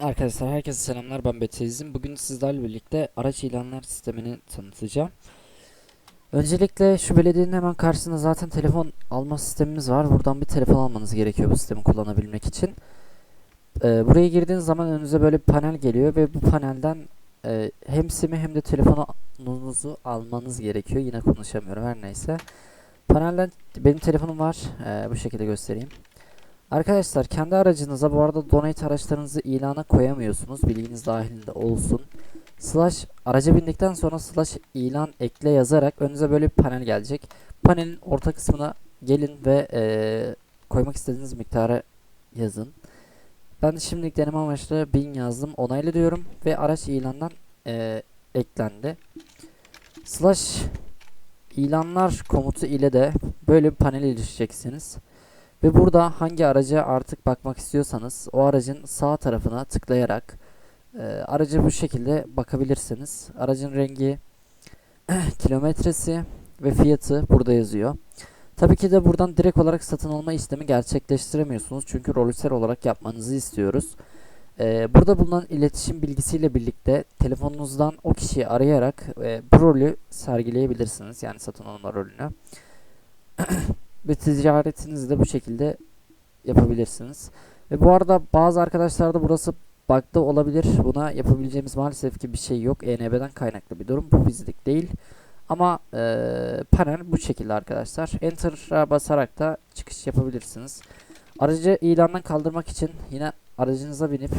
Arkadaşlar herkese selamlar ben Betezim. Bugün sizlerle birlikte araç ilanlar sistemini tanıtacağım. Öncelikle şu belediyenin hemen karşısında zaten telefon alma sistemimiz var. Buradan bir telefon almanız gerekiyor bu sistemi kullanabilmek için. Ee, buraya girdiğiniz zaman önünüze böyle bir panel geliyor ve bu panelden e, hem SIM'i hem de telefonunuzu almanız gerekiyor. Yine konuşamıyorum her neyse. Panelden benim telefonum var. Ee, bu şekilde göstereyim. Arkadaşlar kendi aracınıza bu arada donate araçlarınızı ilana koyamıyorsunuz. Bilginiz dahilinde olsun. Slash araca bindikten sonra slash ilan ekle yazarak önünüze böyle bir panel gelecek. Panelin orta kısmına gelin ve eee, koymak istediğiniz miktarı yazın. Ben de şimdilik deneme amaçlı 1000 yazdım. Onaylı diyorum ve araç ilandan eee, eklendi. Slash ilanlar komutu ile de böyle bir panel erişeceksiniz. Ve burada hangi araca artık bakmak istiyorsanız o aracın sağ tarafına tıklayarak e, aracı bu şekilde bakabilirsiniz. Aracın rengi, kilometresi ve fiyatı burada yazıyor. Tabii ki de buradan direkt olarak satın alma işlemi gerçekleştiremiyorsunuz. Çünkü rolüser olarak yapmanızı istiyoruz. E, burada bulunan iletişim bilgisiyle birlikte telefonunuzdan o kişiyi arayarak e, bu rolü sergileyebilirsiniz. Yani satın alma rolünü ve ticaretinizi de bu şekilde yapabilirsiniz. Ve bu arada bazı arkadaşlarda burası bug'da olabilir. Buna yapabileceğimiz maalesef ki bir şey yok. ENB'den kaynaklı bir durum. Bu bizlik değil. Ama eee panel bu şekilde arkadaşlar. Enter'a basarak da çıkış yapabilirsiniz. Aracı ilandan kaldırmak için yine aracınıza binip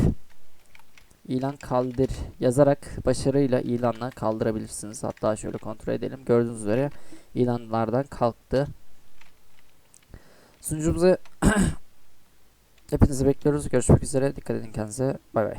ilan kaldır yazarak başarıyla ilanla kaldırabilirsiniz. Hatta şöyle kontrol edelim. Gördüğünüz üzere ilanlardan kalktı. Sunucumuza hepinizi bekliyoruz. Görüşmek üzere. Dikkat edin kendinize. Bay bay.